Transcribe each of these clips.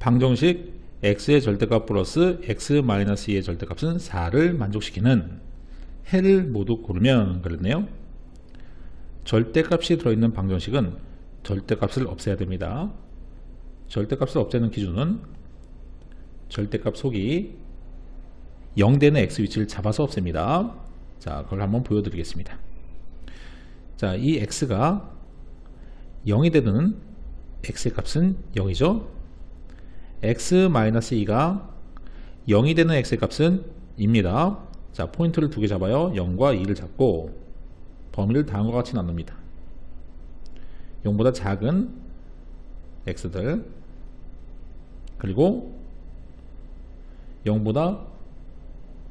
방정식 x의 절대값 플러스 x 마이너스 2의 절대값은 4를 만족시키는 해를 모두 고르면 그랬네요. 절대값이 들어있는 방정식은 절대값을 없애야 됩니다. 절대값을 없애는 기준은 절대값 속이 0되는 x 위치를 잡아서 없앱니다. 자, 그걸 한번 보여드리겠습니다. 자, 이 x가 0이 되는 x의 값은 0이죠. X-2가 0이 되는 x의 값은 2입니다. 자, 포인트를 두 개 잡아요. 0과 2를 잡고 범위를 다음과 같이 나눕니다. 0보다 작은 x들 그리고 0보다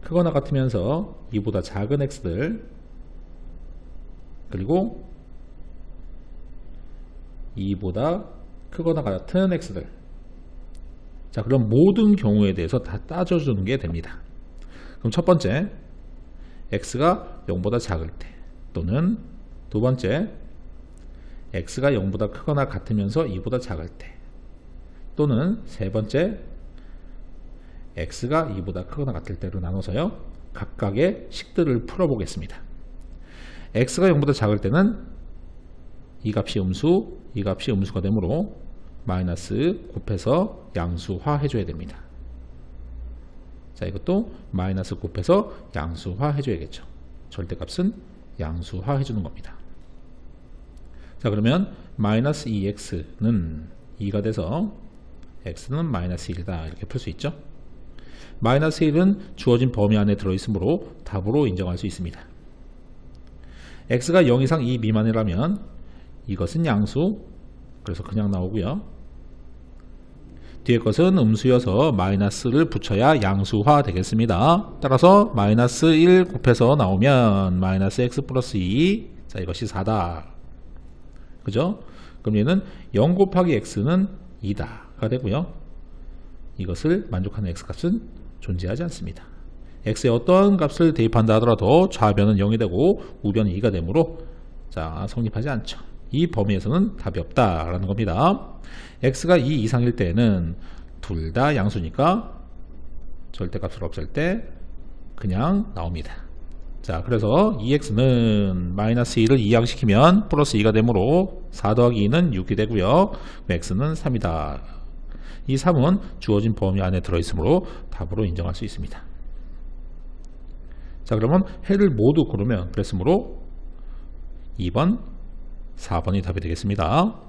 크거나 같으면서 2보다 작은 x들 그리고 2보다 크거나 같은 x들 자 그럼 모든 경우에 대해서 다 따져주는 게 됩니다. 그럼 첫 번째 x가 0보다 작을 때 또는 두 번째 x가 0보다 크거나 같으면서 2보다 작을 때 또는 세 번째 x가 2보다 크거나 같을 때로 나눠서요 각각의 식들을 풀어보겠습니다. x가 0보다 작을 때는 이 값이 음수 이 값이 음수가 되므로 마이너스 곱해서 양수화 해줘야 됩니다. 자 이것도 마이너스 곱해서 양수화 해줘야겠죠. 절대값은 양수화 해주는 겁니다. 자 그러면 마이너스 2x는 2가 돼서 x는 마이너스 1이다. 이렇게 풀 수 있죠? 마이너스 1은 주어진 범위 안에 들어있으므로 답으로 인정할 수 있습니다. x가 0 이상 2 미만이라면 이것은 양수 그래서 그냥 나오고요 뒤에 것은 음수여서 마이너스를 붙여야 양수화 되겠습니다. 따라서 마이너스 1 곱해서 나오면 마이너스 x 플러스 2 자, 이것이 4다. 그죠? 그럼 얘는 0 곱하기 x는 2다가 되고요. 이것을 만족하는 x값은 존재하지 않습니다. x의 어떤 값을 대입한다 하더라도 좌변은 0이 되고 우변은 2가 되므로 자 성립하지 않죠 이 범위에서는 답이 없다라는 겁니다. x가 2 이상일 때는 둘 다 양수니까 절대값을 없앨 때 그냥 나옵니다. 자 그래서 2x는 마이너스 2를 이항시키면 플러스 2가 되므로 4 더하기 2는 6이 되고요. x는 3이다. 이 3은 주어진 범위 안에 들어있으므로 답으로 인정할 수 있습니다. 자 그러면 해를 모두 고르면 그랬으므로 2번 4번이 답이 되겠습니다